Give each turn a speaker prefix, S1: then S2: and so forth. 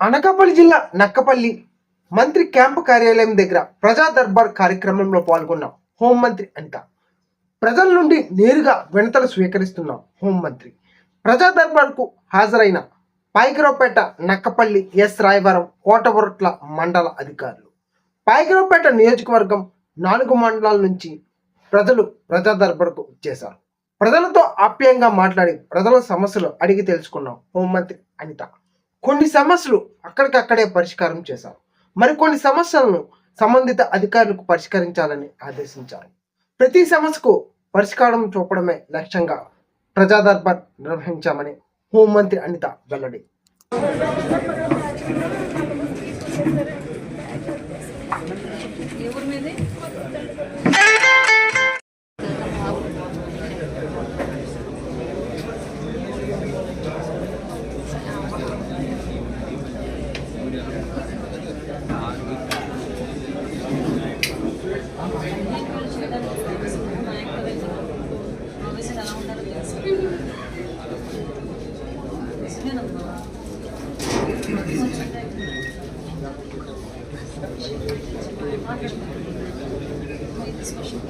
S1: అనకాపల్లి జిల్లా నక్కపల్లి మంత్రి క్యాంపు కార్యాలయం దగ్గర ప్రజా దర్బార్ కార్యక్రమంలో పాల్గొన్నాం. హోంమంత్రి అనిత ప్రజల నుండి నేరుగా వినతలు స్వీకరిస్తున్న హోంమంత్రి ప్రజా దర్బార్కు హాజరైన పాయకరావుపేట నక్కపల్లి ఎస్ రాయవరం కోటవరట్ల మండల అధికారులు. పాయకరావుపేట నియోజకవర్గం నాలుగు మండలాల నుంచి ప్రజలు ప్రజా దర్బార్కు వచ్చేశారు. ప్రజలతో ఆప్యాయంగా మాట్లాడి ప్రజల సమస్యలు అడిగి తెలుసుకున్న హోంమంత్రి అనిత. కొన్ని సమస్యలు అక్కడికక్కడే పరిష్కారం చేశారు. మరికొన్ని సమస్యలను సంబంధిత అధికారులకు పరిష్కరించాలని ఆదేశించారు. ప్రతి సమస్యకు పరిష్కారం చూపడమే లక్ష్యంగా ప్రజా దర్బార్ నిర్వహించామని హోంమంత్రి అనిత వెల్లడి.
S2: Special